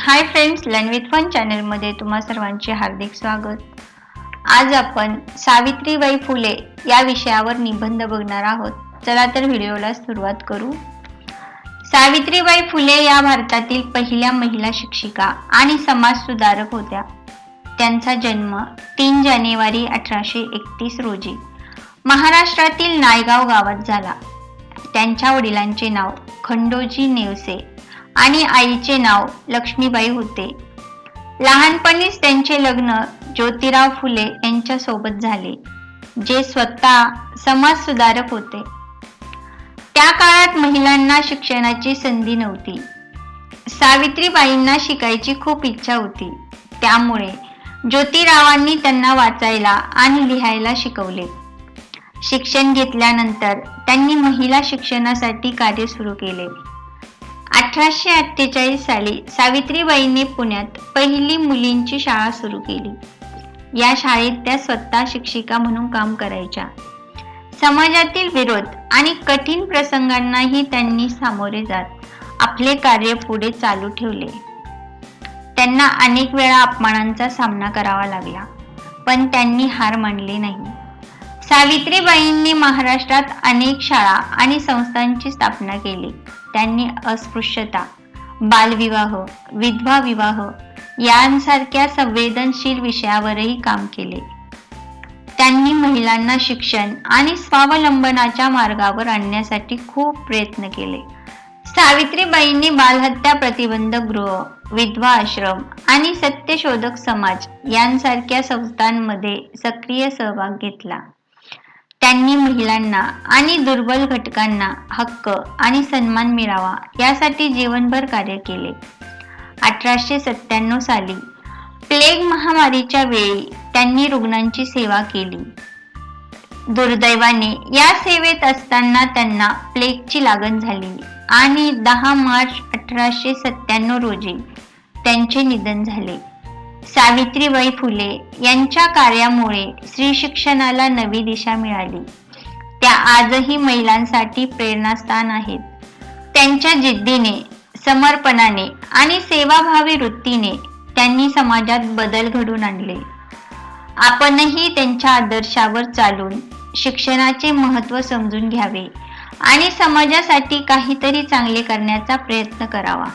Hi friends learn with fun चॅनलमध्ये तुम्हा सर्वांचे हार्दिक स्वागत. आज आपण सावित्रीबाई फुले या विषयावर निबंध बघणार आहोत. चला तर व्हिडिओला सुरुवात करू. सावित्रीबाई फुले या भारतातील पहिल्या महिला शिक्षिका आणि समाज सुधारक होत्या. त्यांचा जन्म तीन जानेवारी अठराशे एकतीस रोजी महाराष्ट्रातील नायगाव गावात झाला. त्यांच्या वडिलांचे नाव खंडोजी नेवसे आणि आईचे नाव लक्ष्मीबाई होते. लहानपणीच त्यांचे लग्न ज्योतिराव फुले यांच्या सोबत झाले जे स्वतः समाज सुधारक होते. त्या काळात महिलांना शिक्षणाची संधी नव्हती. सावित्रीबाईंना शिकायची खूप इच्छा होती. त्यामुळे ज्योतिरावांनी त्यांना वाचायला आणि लिहायला शिकवले. शिक्षण घेतल्यानंतर त्यांनी महिला शिक्षणासाठी कार्य सुरू केले. अठराशे अठ्ठेचाळीस साली सावित्रीबाईंनी पुण्यात पहिली मुलींची शाळा सुरू केली. या शाळेत त्या स्वतः शिक्षिका म्हणून काम करायच्या. समाजातील विरोध आणि कठीण प्रसंगांनाही त्यांनी सामोरे जात आपले कार्य पुढे चालू ठेवले. त्यांना अनेक वेळा अपमानांचा सामना करावा लागला पण त्यांनी हार मानली नाही. सावित्रीबाईंनी महाराष्ट्रात अनेक शाळा आणि संस्थांची स्थापना केली. त्यांनी अस्पृश्यता बालविवाह विधवा विवाह यांसारख्या संवेदनशील विषयावरही काम केले. त्यांनी महिलांना शिक्षण आणि स्वावलंबनाच्या मार्गावर आणण्यासाठी खूप प्रयत्न केले. सावित्रीबाईंनी बालहत्या प्रतिबंध गृह विधवा आश्रम आणि सत्यशोधक समाज यांसारख्या संस्थांमध्ये सक्रिय सहभाग घेतला. त्यांनी महिलांना आणि दुर्बल घटकांना हक्क आणि सन्मान मिळावा यासाठी जीवनभर कार्य केले. अठराशे सत्त्याण्णव साली प्लेग महामारीच्या वेळी त्यांनी रुग्णांची सेवा केली. दुर्दैवाने या सेवेत असताना त्यांना प्लेगची लागण झाली आणि दहा मार्च अठराशे सत्त्याण्णव रोजी त्यांचे निधन झाले. सावित्रीबाई फुले यांच्या कार्यामुळे स्त्री शिक्षणाला नवी दिशा मिळाली. त्या आजही महिलांसाठी प्रेरणास्थान आहेत. त्यांच्या जिद्दीने समर्पणाने आणि सेवाभावी वृत्तीने त्यांनी समाजात बदल घडून आणले. आपणही त्यांच्या आदर्शावर चालून शिक्षणाचे महत्त्व समजून घ्यावे आणि समाजासाठी काहीतरी चांगले करण्याचा प्रयत्न करावा.